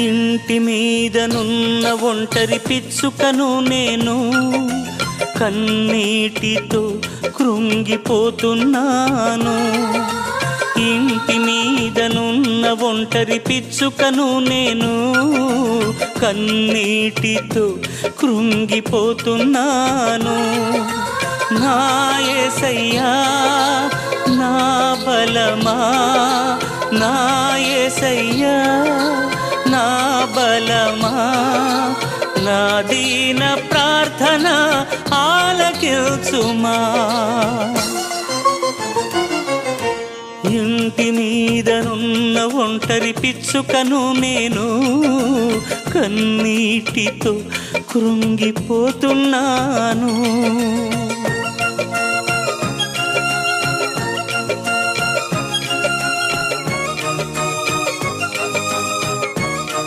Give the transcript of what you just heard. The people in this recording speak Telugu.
ఇంటి మీదనున్న ఒంటరి పిచ్చుకను నేను కన్నీటితో కృంగిపోతున్నాను. ఇంటి మీదనున్న ఒంటరి పిచ్చుకను నేను కన్నీటితో కృంగిపోతున్నాను. నా యేసయ్యా నా బలమా నా బలమా? నా దీన ప్రార్థన ఆలకిల్చుమా ఇంటి మీదనున్న ఒంటరి పిచ్చుకను నేను కన్నీటితో కృంగిపోతున్నాను.